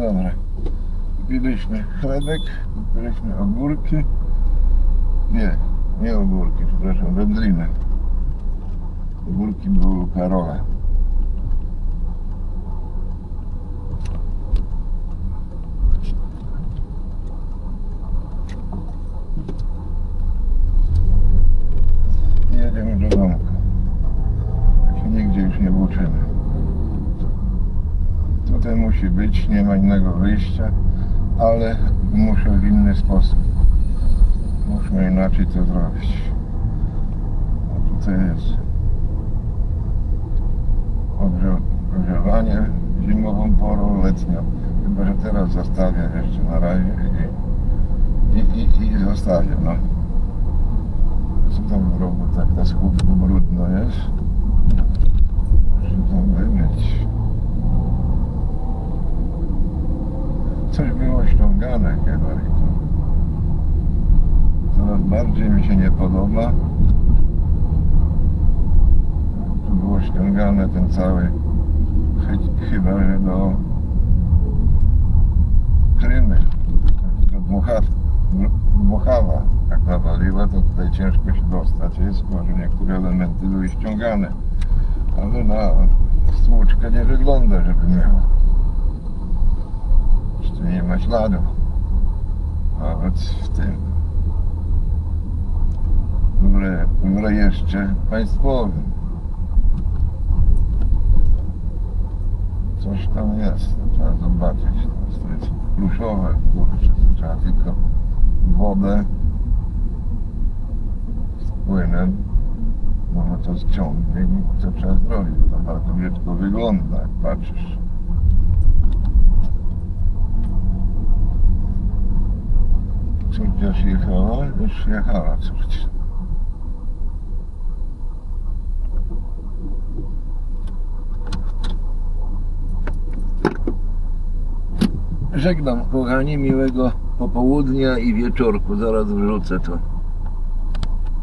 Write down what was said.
Dobra. Kupiliśmy chlebek, kupiliśmy ogórki. Nie, nie ogórki, przepraszam, wędlinę. Ogórki były u Karola. I jedziemy do domku. Tak się nigdzie już nie włóczymy. Tutaj musi być, nie ma innego wyjścia, ale muszę w inny sposób. Musimy inaczej to zrobić. A tutaj jest ogrze- ogrzewanie zimową porą, letnią. Chyba, że teraz zostawię jeszcze na razie i, i, i, i zostawię, no. Co tam w rogu tak na słupku brudno jest? Muszę tam wymyć. Coś było ściągane kiedyś. Coraz bardziej mi się nie podoba. Tu było ściągane ten cały chy- chyba, że do Krymy, do Dmucha, Dmuchawa. Jak nawaliła, to tutaj ciężko się dostać jest, może niektóre elementy były ściągane. Ale na stłuczkę nie wygląda, żeby miała. Tu nie ma śladu. W tym. W re- w rejestrze państwowym. Coś tam jest, trzeba zobaczyć. To jest pluszowe, kurczę, trzeba tylko wodę z płynem. Może to ściągnie i to trzeba zrobić, bo to bardzo brzydko wygląda, jak patrzysz. Już jechała? Już jechała córcia. Żegnam kochani, miłego popołudnia i wieczorku. Zaraz wrzucę to.